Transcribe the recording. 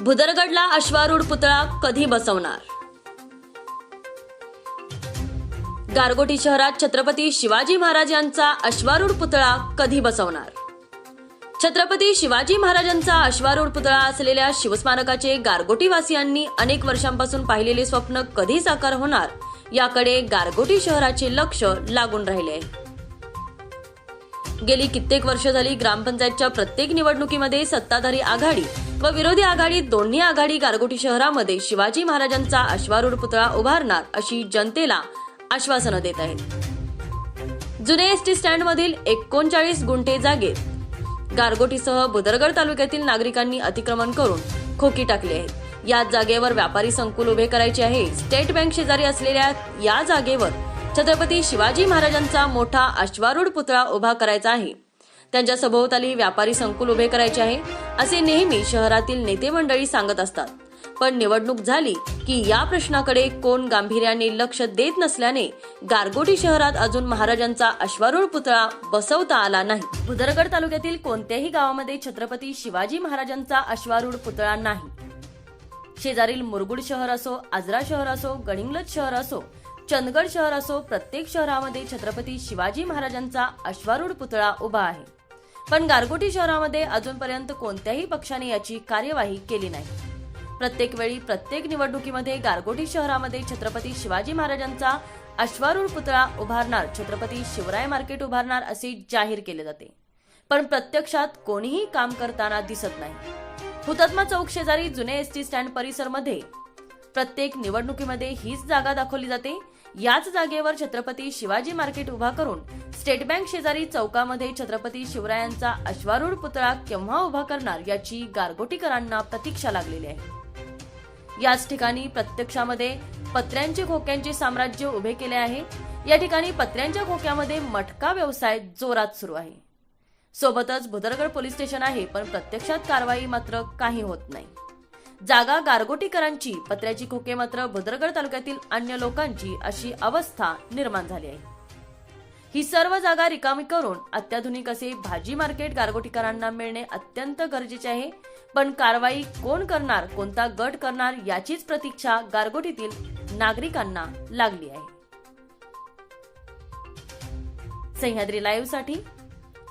भुदरगडला अश्वारूढ पुतळा कधी बसवणार? गारगोटी शहरात छत्रपती शिवाजी महाराज यांचा अश्वारूढ पुतळा कधी बसवणार? छत्रपती शिवाजी महाराजांचा अश्वारूढ पुतळा असलेल्या शिवस्मारकाचे गारगोटीवासियांनी अनेक वर्षांपासून पाहिलेले स्वप्न कधी साकार होणार? याकडे गारगोटी शहराचे लक्ष लागून राहिले. आहे गेली कित्येक वर्ष झाली ग्रामपंचायतच्या प्रत्येक निवडणुकीमध्ये सत्ताधारी आघाडी व विरोधी आघाडी दोन्ही आघाडी गारगोटी शहरामध्ये शिवाजी महाराजांचा अश्वारूढ पुतळा उभारणार अशी जनतेला आश्वासनं देत आहेत. जुने एस टी स्टँडमधील एकोणचाळीस गुंठे जागेत गारगोटीसह बुदरगड तालुक्यातील नागरिकांनी अतिक्रमण करून खोकी टाकली आहेत. याच जागेवर व्यापारी संकुल उभे करायचे आहे. स्टेट बँक शेजारी असलेल्या या जागेवर छत्रपती शिवाजी महाराजांचा मोठा अश्वारूढ पुतळा उभा करायचा आहे. त्यांच्या सभोवताली व्यापारी संकुल उभे करायचे आहे असे नेहमी शहरातील नेते मंडळी सांगत असतात. पण निवडणूक झाली की या प्रश्नाकडे कोण गांभीर्याने लक्ष देत नसल्याने गारगोटी शहरात अजून महाराजांचा अश्वारूढ पुतळा बसवता आला नाही. भुदरगड तालुक्यातील कोणत्याही गावामध्ये छत्रपती शिवाजी महाराजांचा अश्वारूढ पुतळा नाही. शेजारील मुरगुड शहर असो आजरा शहर असो गडिंगलज शहर असो चंदगड शहर असो प्रत्येक शहरामध्ये छत्रपती शिवाजी महाराजांचा अश्वारूढ पुतळा उभा आहे. पण गारगोटी शहरामध्ये अजूनपर्यंत कोणत्याही पक्षाने याची कार्यवाही केली नाही. प्रत्येक वेळी प्रत्येक निवडणुकीमध्ये गारगोटी शहरामध्ये छत्रपती शिवाजी महाराजांचा अश्वारूढ पुतळा उभारणार छत्रपती शिवराय मार्केट उभारणार असे जाहीर केले जाते. पण प्रत्यक्षात कोणीही काम करताना दिसत नाही. हुतात्मा चौक शेजारी जुने एस टी स्टँड परिसरमध्ये प्रत्येक निवडणुकीमध्ये हीच जागा दाखवली जाते. याच जागेवर छत्रपती शिवाजी मार्केट उभा करून स्टेट बँक शेजारी चौकामध्ये छत्रपती शिवरायांचा अश्वारूढ पुतळा केव्हा उभा करणार याची गारगोटीकरांना प्रतीक्षा लागलेली आहे. याच ठिकाणी प्रत्यक्षामध्ये पत्र्यांचे खोक्यांचे साम्राज्य उभे केले आहे. या ठिकाणी पत्र्यांच्या खोक्यामध्ये मटका व्यवसाय जोरात सुरू आहे. सोबतच भुदरगड पोलीस स्टेशन आहे पण प्रत्यक्षात कारवाई मात्र काही होत नाही. जागा गारगोटीकरांची पत्र्याची खोके मात्र भद्रगड तालुक्यातील अन्य लोकांची अशी अवस्था निर्माण झाली आहे. ही सर्व जागा रिकामी करून अत्याधुनिक असे भाजी मार्केट गारगोटीकरांना मिळणे अत्यंत गरजेचे आहे. पण कारवाई कोण करणार कोणता गट करणार याचीच प्रतीक्षा गारगोटीतील नागरिकांना लागली आहे. सह्याद्री लाईव्हसाठी